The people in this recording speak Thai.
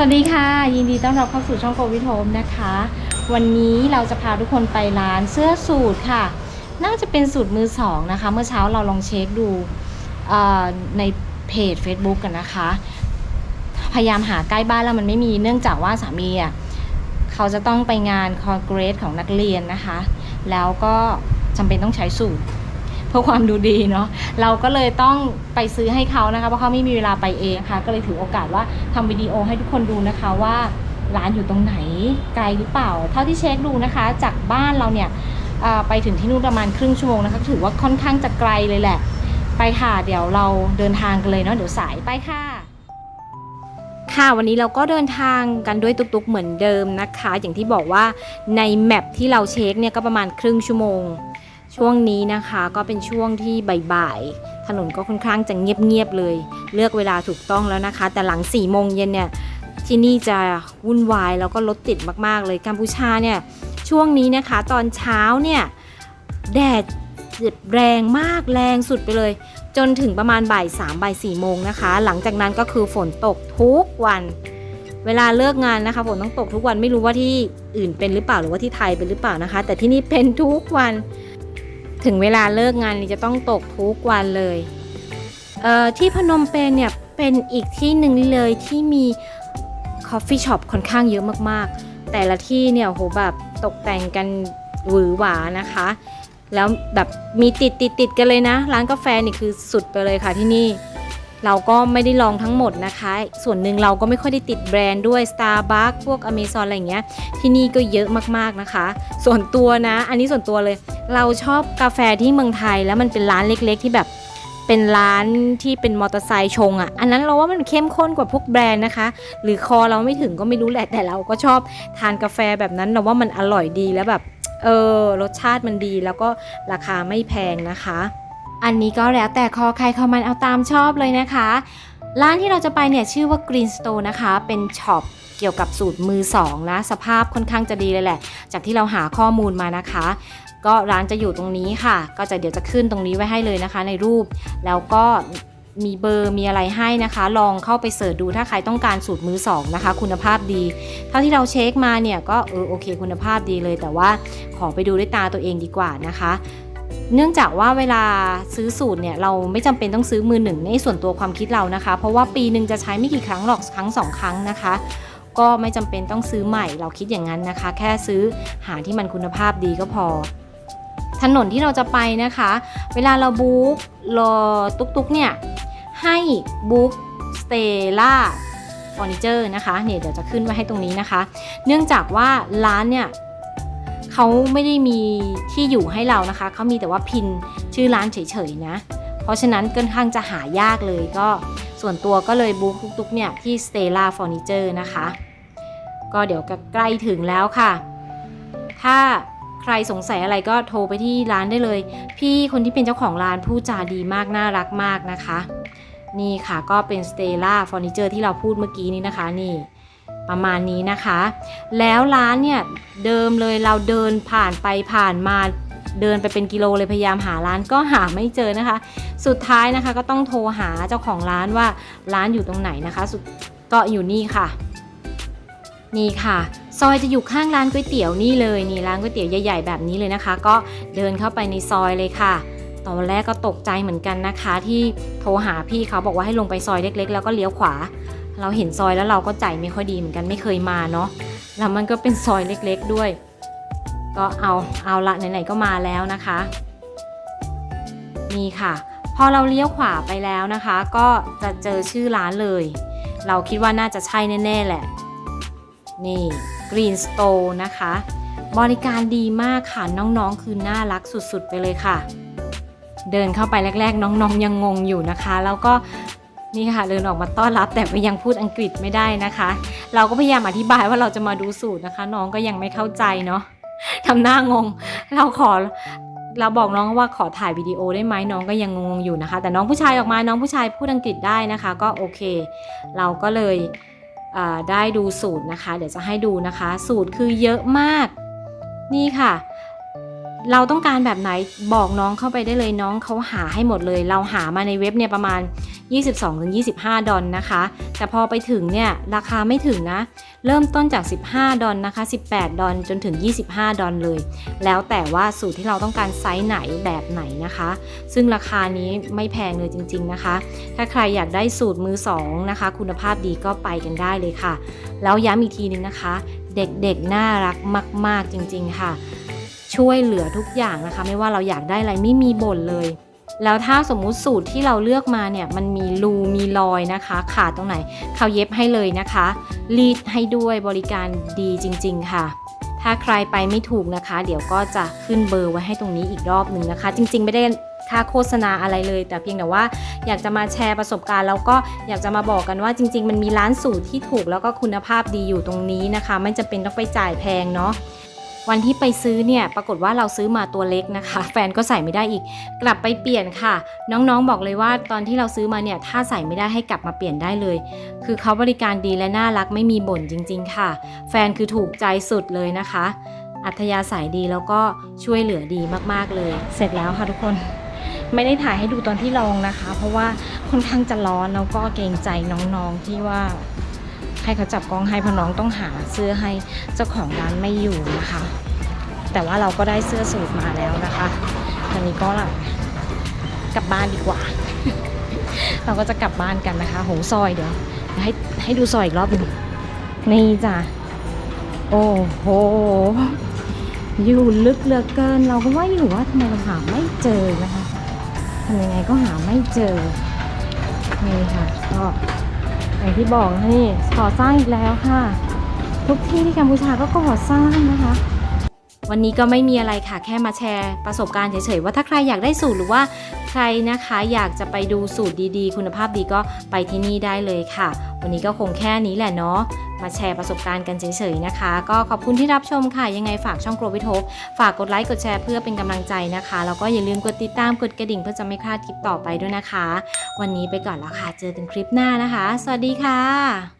สวัสดีค่ะ ยินดีต้อนรับเข้าสู่ช่องโกวิทโฮมนะคะ วันนี้เราจะพาทุกคนไปร้านเสื้อสูทค่ะ น่าจะเป็นสูตรมือสองนะคะ เมื่อเช้าเราลองเช็คดูในเพจ Facebook กันนะคะ พยายามหาใกล้บ้านแล้วมันไม่มีเนื่องจากว่าสามีอะเขาจะต้องไปงานคอนเกรสของนักเรียนนะคะ แล้วก็จำเป็นต้องใช้สูตร เพื่อความดูดีเนาะเราก็เลยต้องไปซื้อให้เขานะคะเพราะเขาไม่มีเวลาไปเองค่ะก็เลยถือโอกาสว่าทำวิดีโอให้ทุกคนดูนะคะว่าร้านอยู่ตรงไหนไกลหรือเปล่า เท่าที่เช็คดูนะคะ จากบ้านเราเนี่ยไปถึงที่นู่นประมาณครึ่งชั่วโมงนะคะถือว่าค่อนข้างจะไกลเลยแหละ ไปค่ะเดี๋ยวเราเดินทางกันเลยเนาะเดี๋ยวสายไปค่ะค่ะวันนี้เราก็เดินทางกันด้วยตุกๆเหมือนเดิมนะคะ อย่างที่บอกว่าในแมปที่เราเช็คเนี่ยก็ประมาณครึ่งชั่วโมง ช่วงนี้นะคะก็เป็นช่วงที่บ่ายๆถนนก็ค่อนข้างจะเงียบๆเลย เลือกเวลาถูกต้องแล้วนะคะ แต่หลัง4ี่โมงเย็นเนี่ยที่นี่จะวุ่นวายแล้วก็รถติดมากๆเลยกัมพูชาเนี่ยช่วงนี้นะคะตอนเช้าเนี่ยแดดแรงมากแรงสุดไปเลย จนถึงประมาณบ่ายสามบ่ายสี่โมงนะคะ หลังจากนั้นก็คือฝนตกทุกวัน เวลาเลิกงานนะคะฝนต้องตกทุกวันไม่รู้ว่าที่อื่นเป็นหรือเปล่าหรือว่าที่ไทยเป็นหรือเปล่านะคะ แต่ที่นี่เป็นทุกวัน ถึงเวลาเลิกงานนี่จะต้องตกทุกวันเลยเอ่อที่พนมเปญเนี่ยเป็นอีกที่หนึ่งเลยที่มีคอฟฟี่ช็อปค่อนข้างเยอะมากๆ แต่ละที่เนี่ยโหแบบตกแต่งกันหวือหวานะคะ แล้วแบบมีติดติดติดกันเลยนะ ร้านกาแฟนี่คือสุดไปเลยค่ะที่นี่ เราก็ไม่ได้ลองทั้งหมดนะคะ ส่วนหนึ่งเราก็ไม่ค่อยได้ติดแบรนด์ด้วย Starbucks พวก Amazon อะไรอย่างเงี้ย ที่นี่ก็เยอะมากๆนะคะ ส่วนตัวนะ อันนี้ส่วนตัวเลย เราชอบกาแฟที่เมืองไทยแล้วมันเป็นร้านเล็ก ๆ ที่แบบเป็นร้านที่เป็นมอเตอร์ไซค์ชงอะ่ะ อันนั้นเราว่ามันเข้มข้นกว่าพวกแบรนด์นะคะ หรือคอเราไม่ถึงก็ไม่รู้แหละ แต่เราก็ชอบทานกาแฟแบบนั้นเราว่ามันอร่อยดีแล้วแบบ เออ รสชาติมันดีแล้วก็ราคาไม่แพงนะคะ อันนี้ก็แล้วแต่คอใครคอมันเอาตามชอบเลยนะคะ ร้านที่เราจะไปเนี่ยชื่อว่า Green Store นะคะ เป็นช็อปเกี่ยวกับสูตรมือสองนะ สภาพค่อนข้างจะดีเลยแหละ จากที่เราหาข้อมูลมานะคะ ก็ร้านจะอยู่ตรงนี้ค่ะ ก็จะเดี๋ยวจะขึ้นตรงนี้ไว้ให้เลยนะคะ ในรูป แล้วก็มีเบอร์มีอะไรให้นะคะ ลองเข้าไปเสิร์ชดูถ้าใครต้องการสูตรมือสองนะคะ คุณภาพดี เท่าที่เราเช็คมาเนี่ยก็เออโอเค คุณภาพดีเลย แต่ว่าขอไปดูด้วยตาตัวเองดีกว่านะคะเนื่องจากว่าเวลาซื้อสูตรเนี่ยเราไม่จำเป็นต้องซื้อมือหนึ่งในส่วนตัวความคิดเรานะคะ เพราะว่าปีหนึ่งจะใช้ไม่กี่ครั้งหรอกครั้งสองครั้งนะคะ ก็ไม่จำเป็นต้องซื้อใหม่ เราคิดอย่างนั้นนะคะ แค่ซื้อหาที่มันคุณภาพดีก็พอ ถนนที่เราจะไปนะคะ เวลาเราบุ๊กรอตุกๆเนี่ยให้บุ๊กสเตล่าเฟอร์นิเจอร์นะคะเนี่ยเดี๋ยวจะขึ้นไว้ให้ตรงนี้นะคะ เนื่องจากว่าร้านเนี่ยเขาไม่ได้มีที่อยู่ให้เรานะคะเขามีแต่ว่าพินชื่อร้านเฉยๆนะ เพราะฉะนั้นค่อนข้างจะหายากเลยก็ส่วนตัวก็เลยบุ๊กตุกๆเนี่ยที่ Stella Furniture นะคะ ก็เดี๋ยวใกล้ถึงแล้วค่ะ ถ้า รสงสัยอะไรก็โทรไปที่ร้านได้เลย พี่คนที่เป็นเจ้าของร้านพูดจาดีมากน่ารักมากนะคะ นี่ค่ะก็เป็น Stella Furniture ที่เราพูดเมื่อกี้นี้นะคะนี่ประมาณนี้นะคะ แล้วร้านเนี่ยเดิมเลยเราเดินผ่านไปผ่านมาเดินไปเป็นกิโลเลยพยายามหาร้านก็หาไม่เจอนะคะ สุดท้ายนะคะก็ต้องโทรหาเจ้าของร้านว่าร้านอยู่ตรงไหนนะคะ สุดก็อยู่นี่ค่ะ นี่ค่ะ ซอยจะอยู่ข้างร้านก๋วยเตี๋ยวนี่เลยนี่ร้านก๋วยเตี๋ยวใหญ่ ๆ แบบนี้เลยนะคะ ก็เดินเข้าไปในซอยเลยค่ะ ตอนแรกก็ตกใจเหมือนกันนะคะ ที่โทรหาพี่เขาบอกว่าให้ลงไปซอยเล็ก ๆ แล้วก็เลี้ยวขวา เราเห็นซอยแล้วเราก็ใจไม่ค่อยดีเหมือนกันไม่เคยมาเนาะแล้วมันก็เป็นซอยเล็ก ๆ ด้วย ก็เอาเอาละไหนๆก็มาแล้วนะคะนี่ค่ะ พอเราเลี้ยวขวาไปแล้วนะคะ ก็จะเจอชื่อร้านเลย เราคิดว่าน่าจะใช่แน่ ๆ แหละ นี่ Green Store นะคะ บริการดีมากค่ะ น้องๆ คือน่ารักสุดๆ ไปเลยค่ะ เดินเข้าไปแรก ๆ น้องๆ ยังงงอยู่นะคะ แล้วก็นี่ค่ะเดินออกมาต้อนรับแต่ก็ยังพูดอังกฤษไม่ได้นะคะ เราก็พยายามอธิบายว่าเราจะมาดูสูตรนะคะ น้องก็ยังไม่เข้าใจเนาะทำหน้างง เราขอเราบอกน้องว่าขอถ่ายวิดีโอได้ไหมน้องก็ยังงงอยู่นะคะ แต่น้องผู้ชายออกมาน้องผู้ชายพูดอังกฤษได้นะคะ ก็โอเค เราก็เลย ได้ดูสูตรนะคะ เดี๋ยวจะให้ดูนะคะ สูตรคือเยอะมากนี่ค่ะ เราต้องการแบบไหนบอกน้องเข้าไปได้เลยน้องเขาหาให้หมดเลย เราหามาในเว็บเนี่ยประมาณ 22-25 ดอลนะคะ แต่พอไปถึงเนี่ยราคาไม่ถึงนะ เริ่มต้นจาก 15 ดอลนะคะ 18 ดอลจนถึง 25 ดอลเลย แล้วแต่ว่าสูตรที่เราต้องการไซส์ไหนแบบไหนนะคะ ซึ่งราคานี้ไม่แพงเลยจริง ๆนะคะ ถ้าใครอยากได้สูตรมือสองนะคะ คุณภาพดีก็ไปกันได้เลยค่ะ แล้วย้ำอีกทีนึงนะคะ เด็กๆน่ารักมาก ๆจริง ๆ ค่ะ ช่วยเหลือทุกอย่างนะคะ ไม่ว่าเราอยากได้อะไรไม่มีบ่นเลย แล้วถ้าสมมุติสูตรที่เราเลือกมาเนี่ยมันมีรูมีรอยนะคะ ขาดตรงไหนเขาเย็บให้เลยนะคะ รีดให้ด้วยบริการดีจริง ๆ ค่ะถ้าใครไปไม่ถูกนะคะ เดี๋ยวก็จะขึ้นเบอร์ไว้ให้ตรงนี้อีกรอบหนึ่งนะคะ จริง ๆ ไม่ได้ค่าโฆษณาอะไรเลย แต่เพียงแต่ว่าอยากจะมาแชร์ประสบการณ์ แล้วก็อยากจะมาบอกกันว่าจริง ๆ มันมีร้านสูตรที่ถูกแล้วก็คุณภาพดีอยู่ตรงนี้นะคะ ไม่จำเป็นต้องไปจ่ายแพงเนาะ วันที่ไปซื้อเนี่ยปรากฏว่าเราซื้อมาตัวเล็กนะคะ แฟนก็ใส่ไม่ได้อีก กลับไปเปลี่ยนค่ะ น้องๆบอกเลยว่าตอนที่เราซื้อมาเนี่ยถ้าใส่ไม่ได้ให้กลับมาเปลี่ยนได้เลย คือเขาบริการดีและน่ารักไม่มีบ่นจริง ๆ ค่ะ แฟนคือถูกใจสุดเลยนะคะ อัธยาศัยดีแล้วก็ช่วยเหลือดีมากๆเลย เสร็จแล้วค่ะทุกคนไม่ได้ถ่ายให้ดูตอนที่ลองนะคะ เพราะว่าค่อนข้างจะร้อนแล้วก็เกรงใจน้องๆที่ว่า ให้เขาจับกล้องให้เพราะน้องต้องหาเสื้อให้เจ้าของร้านไม่อยู่นะคะ แต่ว่าเราก็ได้เสื้อสูทมาแล้วนะคะตอนนี้ก็ล่ะกลับบ้านดีกว่า เราก็จะกลับบ้านกันนะคะโหซอยเดี๋ยวให้ให้ดูซอยอีกรอบหนึงนี่จ้ะโอ้โหอยู่ลึกเหลือเกิน เราก็ว่าอยู่ว่าทำไมเราหาไม่เจอนะคะทำยังไงก็หาไม่เจอนี่ค่ะก็ อย่างที่บอกนี่ก่อสร้างอีกแล้วค่ะ ทุกที่ที่กัมพูชาก็ก่อสร้างนะคะ วันนี้ก็ไม่มีอะไรค่ะ แค่มาแชร์ประสบการณ์เฉยๆว่าถ้าใครอยากได้สูตรหรือว่า รนะคะอยากจะไปดูสูตรดีๆ คุณภาพดีก็ไปที่นี่ได้เลยค่ะ วันนี้ก็คงแค่นี้แหละเนาะมาแชร์ประสบการณ์กันเฉยๆนะคะ ก็ขอบคุณที่รับชมค่ะ ยังไงฝากช่องโกรวิทบฝากกดไลค์กดแชร์เพื่อเป็นกำลังใจนะคะ แล้วก็อย่าลืมกดติดตามกดกระดิ่งเพื่อจะไม่พลาดคลิปต่อไปด้วยนะคะ วันนี้ไปก่อนแล้วค่ะ เจอกันคลิปหน้านะคะ สวัสดีค่ะ